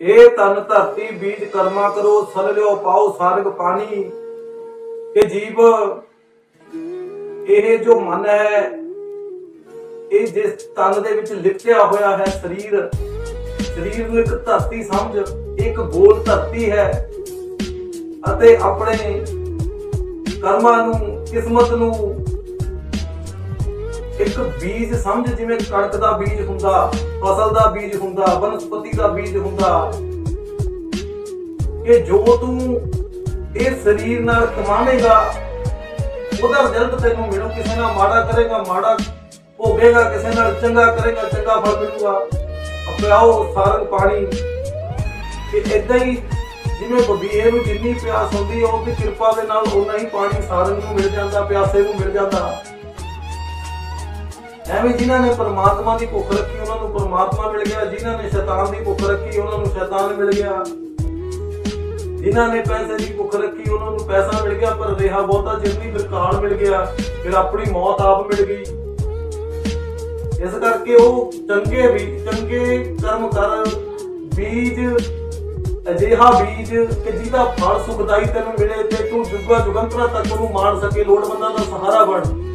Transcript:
ਇਹ ਤਨ ਧਰਤੀ ਬੀਜ ਕਰਮਾ ਕਰੋ, ਸਲ ਲਿਓ, ਪਾਓ ਸਾਰਗ ਪਾਣੀ। ਕਿ ਜੀਵ, ਇਹ ਜੋ ਮਨ ਹੈ, ਇਹ ਜਿਸ ਤਨ ਦੇ ਵਿੱਚ ਲਿਪਟਿਆ ਹੋਇਆ ਹੈ ਸਰੀਰ ਸਰੀਰ ਨੂੰ ਇੱਕ ਧਰਤੀ ਸਮਝ, ਇੱਕ ਗੋਲ ਧਰਤੀ ਹੈ। ਅਤੇ ਆਪਣੇ ਕਰਮਾਂ ਨੂੰ, ਕਿਸਮਤ ਨੂੰ ਇੱਕ ਬੀਜ ਸਮਝ ਜਿਵੇਂ ਕਣਕ ਦਾ ਬੀਜ ਹੁੰਦਾ, ਫਸਲ ਦਾ ਬੀਜ ਹੁੰਦਾ, ਬਨਸਪਤੀ ਦਾ ਬੀਜ ਹੁੰਦਾ। ਕਿ ਜੋ ਤੂੰ ਇਹ ਸਰੀਰ ਨਾਲ ਕਮਾਵੇਂਗਾ, ਉਹਦਾ ਰਿਜ਼ਲਟ ਤੈਨੂੰ ਮਿਲੂ, ਕਿਸੇ ਨਾਲ ਮਾੜਾ ਕਰੇਗਾ, ਮਾੜਾ ਭੋਗੇਗਾ, ਕਿਸੇ ਨਾਲ ਚੰਗਾ ਕਰੇਗਾ, ਚੰਗਾ ਫਲ ਮਿਲੂਗਾ। ਪਿਆਓ ਸਾਰੰਗ ਪਾਣੀ। ਕਿ ਇਦਾਂ ਹੀ ਜਿਵੇਂ ਬਬੀਏ ਨੂੰ ਜਿੰਨੀ ਪਿਆਸ ਹੁੰਦੀ ਉਹ ਉਹਦੀ ਕਿਰਪਾ ਦੇ ਨਾਲ ਉਨਾ ਹੀ ਪਾਣੀ ਸਾਰੰਗ ਨੂੰ ਮਿਲ ਜਾਂਦਾ, ਪਿਆਸੇ ਨੂੰ ਮਿਲ ਜਾਂਦਾ। ਐਵੇਂ ਜਿਨ੍ਹਾਂ ਨੇ ਪਰਮਾਤਮਾ ਦੀ ਭੁੱਖ ਰੱਖੀ, ਉਹਨਾਂ ਨੂੰ ਪਰਮਾਤਮਾ ਮਿਲ ਗਿਆ। ਜਿਨ੍ਹਾਂ ਨੇ ਸ਼ੈਤਾਨ ਦੀ ਭੁੱਖ ਰੱਖੀ, ਉਹਨਾਂ ਨੂੰ ਸ਼ੈਤਾਨ ਮਿਲ ਗਿਆ। ਜਿਨ੍ਹਾਂ ਨੇ ਪੈਸੇ ਦੀ ਭੁੱਖ ਰੱਖੀ, ਉਹਨਾਂ ਨੂੰ ਪੈਸਾ ਮਿਲ ਗਿਆ, ਪਰ ਰਿਹਾ ਬਹੁਤਾ ਚਿਰ ਨਹੀਂ ਮਿਲ ਗਿਆ, ਫਿਰ ਆਪਣੀ ਮੌਤ ਆਪ ਮਿਲ ਗਈ। ਇਸ ਕਰਕੇ ਉਹ ਚੰਗੇ ਵੀ, ਚੰਗੇ ਕਰਮ ਕਰ, ਬੀਜ, ਅਜਿਹਾ ਬੀਜ ਕਿ ਜਿਹਦਾ ਫਲ ਸੁਖਦਾਈ ਤੈਨੂੰ ਮਿਲੇ ਤੇ ਤੂੰ ਜੁਗਾ ਜੁਗੰਤਰਾ ਤੱਕ ਉਹਨੂੰ ਮਾਣ ਸਕੇ, ਲੋੜਵੰਦਾਂ ਦਾ ਸਹਾਰਾ ਬਣ।